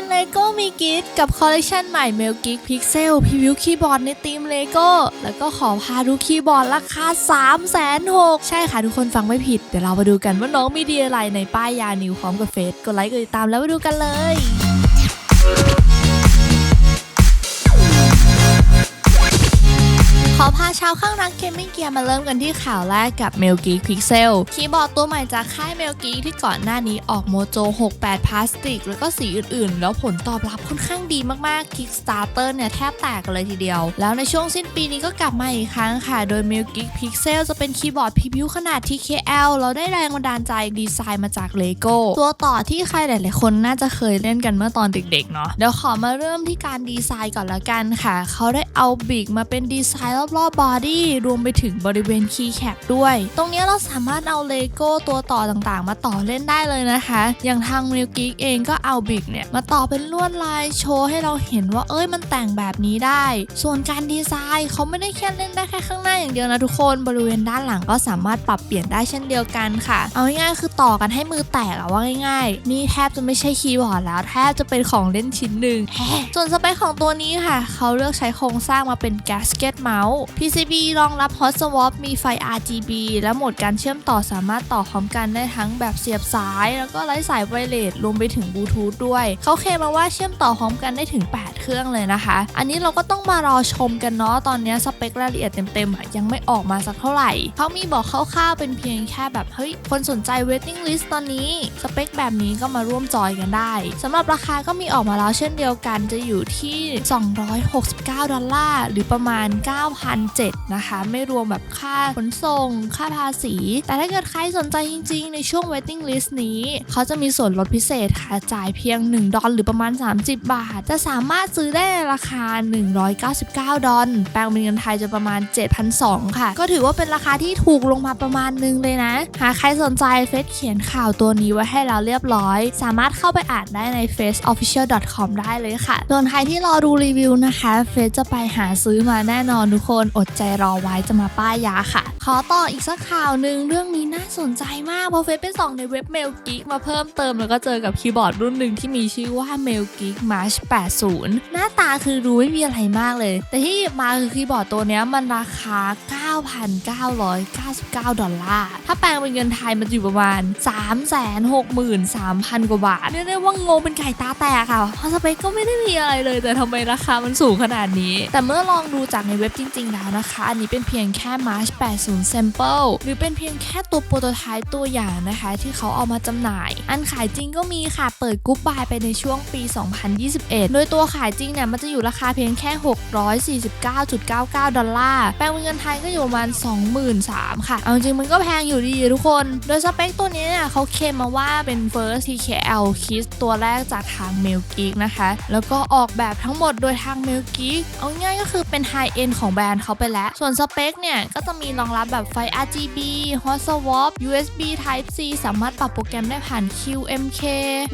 นเลโก้มีกิฟกับคอลเลคชันใหม่ m e l g e e k Pixel พรีวิวคีย์บอร์ดในทีมเลโก้แล้วก็ขอพาดูคีย์บอร์ดราคา 3 6 0 0 0ใช่ค่ะทุกคนฟังไม่ผิด เดี๋ยวเรามาดูกันว่าน้องมีดีอะไรในป้ายยานิวพร้อมกับเฟซกดไลค์กดติดตามแล้วมาดูกันเลยาชาวข้างรักเกมมิ่งเกียร์มาเริ่มกันที่ข่าวแรกกับ m e l g e e k Pixel คีย์บอร์ดตัวใหม่จากค่าย m e l g e e k ที่ก่อนหน้านี้ออกโมโจ 68 พลาสติก แล้วก็สีอื่นๆ แล้วผลตอบรับค่อนข้างดีมากๆ Kickstarter เนี่ยแทบแตกกันเลยทีเดียว แล้วในช่วงสิ้นปีนี้ก็กลับมาอีกครั้งค่ะ โดย m e l g e e k Pixel จะเป็นคีย์บอร์ด PPU ขนาด TKL เราได้แรงบันดาลใจดีไซน์มาจาก LEGO ตัวต่อที่ใครหลายๆคนน่าจะเคยเล่นกันเมื่อตอนเด็กๆเนาะเดี๋ยวขอมาเริ่มที่การดีไซน์ก่อนละกันค่ะ เขาได้ เอาบิกมาเป็นดีไซน์รอบๆบอดี้รวมไปถึงบริเวณคีย์แคปด้วย ตรงนี้เราสามารถเอาเลโก้ตัวต่อต่างๆ มาต่อเล่นได้เลยนะคะ อย่างทางมิวกิกเองก็เอาบิกเนี่ย มาต่อเป็นลวดลายโชว์ให้เราเห็นว่าเอ้ยมันแต่งแบบนี้ได้ ส่วนการดีไซน์เขาไม่ได้แค่เล่นได้แค่ข้างหน้าอย่างเดียวนะทุกคนบริเวณด้านหลังก็สามารถปรับเปลี่ยนได้เช่นเดียวกันค่ะ เอาง่ายๆคือต่อกันให้มือแตกอะว่าง่ายๆ นี่แทบจะไม่ใช่คีย์บอร์ดแล้วแทบจะเป็นของเล่นชิ้นหนึ่งส่วนสเปคของตัวนี้ค่ะ เขาเลือกใช้โครงสร้างมาเป็น gasket mouse PCB รองรับ hot swap มีไฟ RGB และโหมดการเชื่อมต่อสามารถต่อพร้อมกันได้ทั้งแบบเสียบสาย แล้วก็ไร้สายไวเลสรวมไปถึงบลูทูธด้วย เขาเคลมมาว่าเชื่อมต่อพร้อมกันได้ถึง 8 เครื่องเลยนะคะ อันนี้เราก็ต้องมารอชมกันเนาะตอนนี้สเปครายละเอียดเต็มๆยังไม่ออกมาสักเท่าไหร่เขามีบอกคร่าวๆเป็นเพียงแค่แบบเฮ้ยคนสนใจ waiting list ตอนนี้สเปคแบบนี้ก็มาร่วมจอยกันได้สำหรับราคาก็มีออกมาแล้วเช่นเดียวกันจะอยู่ที่ 269ดอลลาร์หรือประมาณ 9,007นะคะ ไม่รวมแบบค่าขนส่ง ค่าภาษี แต่ถ้าเกิดใครสนใจจริงๆ ในช่วง waiting list นี้ เขาจะมีส่วนลดพิเศษค่ะ จ่ายเพียง 1 ดอลหรือประมาณ 30 บาท จะสามารถซื้อได้ในราคา 199 ดอลแปลงเป็นเงินไทยจะประมาณ 7,200 ค่ะ ก็ถือว่าเป็นราคาที่ถูกลงมาประมาณนึงเลยนะ หากใครสนใจเฟซเขียนข่าวตัวนี้ไว้ให้เราเรียบร้อย สามารถเข้าไปอ่านได้ใน faceofficial.com ได้เลยค่ะส่วนใครที่รอดูรีวิวนะคะ เฟซจะไปหาซื้อมาแน่นอนทุกคนอดใจรอไว้จะมาป้ายยาค่ะ ขอต่ออีกสักข่าวหนึ่งเรื่องนี้น่าสนใจมากเพราะเฟซไปส่องในเว็บ Mail Geek มาเพิ่มเติมแล้วก็เจอกับคีย์บอร์ดรุ่นหนึ่งที่มีชื่อว่า Mail Geek March 80 หน้าตาคือดูไม่มีอะไรมากเลย แต่ที่หยิบมาคือคีย์บอร์ดตัวนี้มันราคา 9,999 ดอลลาร์ ถ้าแปลงเป็นเงินไทยมันอยู่ประมาณ 363,000 กว่าบาทเรียกได้ว่างงเป็นไก่ตาแตกค่ะ เพราะสเปคก็ไม่ได้มีอะไรเลย แต่ทำไมราคามันสูงขนาดนี้แต่เมื่อลองดูจากในเว็บจริงๆแล้วนะคะ อันนี้เป็นเพียงแค่ March 80 Sample หรือเป็นเพียงแค่ตัวโปรโตไทป์ตัวอย่างนะคะ ที่เขาเอามาจำหน่าย อันขายจริงก็มีค่ะ เปิดกรุ๊ปบายไปในช่วงปี 2021 โดยตัวขายจริงเนี่ยมันจะอยู่ราคาเพียงแค่ 649.99 ดอลลาร์ แปลเป็นเงินไทยก็อยู่ประมาณ 23,000ค่ะ เอาจริงมันก็แพงอยู่ดีทุกคน โดยสเปคตัวนี้เนี่ยเขาเคลมมาว่าเป็น first TKL kit ตัวแรกจากทาง m e l Geek นะคะ แล้วก็ออกแบบทั้งหมดโดยทาง m e l Geek เอาง่ายก็คือเป็น high end ของแบรนด์เขาไปแล้ว ส่วนสเปคเนี่ย ก็จะมีรองรับแบบไฟ RGB hot swap USB Type C สามารถปรับโปรแกรมได้ผ่าน QMK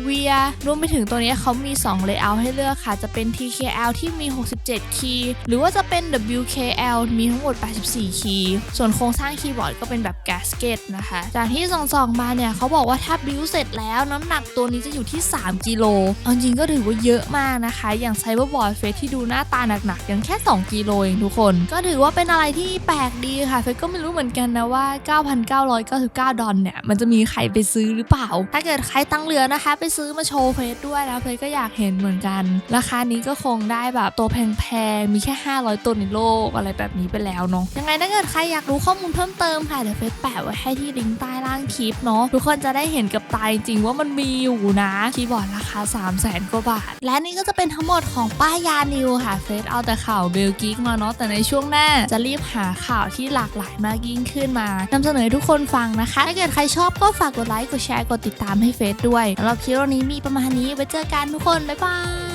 VIA รวมไปถึงตัวนี้เขามี 2 layout ให้เลือกค่ะ จะเป็น TKL ที่มี 67 คีย์ หรือว่าจะเป็น WKL มีทั้งหมด 84 คีย์ ส่วนโครงสร้างคีย์บอร์ดก็เป็นแบบ gasket นะคะ จากที่ส่องๆมาเนี่ยเขาบอกว่าถ้าบิวเสร็จแล้วน้ำหนักตัวนี้จะอยู่ที่ 3 กิโลจริงก็ถือว่าเยอะมากนะคะ อย่างไซเบอร์บอร์ดเฟสที่ดูหน้าตาหนักๆยังแค่ 2 กิโลเองทุกคน ก็ถือว่าเป็นอะไรที่แปลกดีค่ะเฟสก็ไม่รู้เหมือนกันนะว่า 9,999 ดอลเนี่ยมันจะมีใครไปซื้อหรือเปล่า ถ้าเกิดใครตั้งเหลือนะคะ ไปซื้อมาโชว์เฟสด้วยแล้วเฟสก็อยากเห็นเหมือนกัน ราคานี้ก็คงได้แบบตัวแพงๆมีแค่ 500 ตัวในโลกอะไรแบบนี้ไปแล้วเนาะยังไงถ้าเกิดใครอยากรู้ข้อมูลเพิ่มเติมค่ะเดี๋ยวเฟซแปะไว้ให้ที่ลิงก์ใต้ล่างคลิปเนาะทุกคนจะได้เห็นกับตาจริงๆว่ามันมีอยู่นะคีย์บอร์ดราคา 3 0 0แสนกว่าบาท และนี่ก็จะเป็นทั้งหมดของป้ายยานิวค่ะเฟซเอาแต่ข่าวเบลกิกมาเนาะแต่ในช่วงหน้าจะรีบหาข่าวที่หลากหลายมากยิ่งขึ้นมานำเสนอให้ทุกคนฟังนะคะ ถ้าเกิดใครชอบก็ฝากกดไลค์กดแชร์กดติดตามให้เฟซด้วยสำหรับคลิปวันนี้มีประมาณนี้ไว้เจอกันทุกคนบ๊ายบาย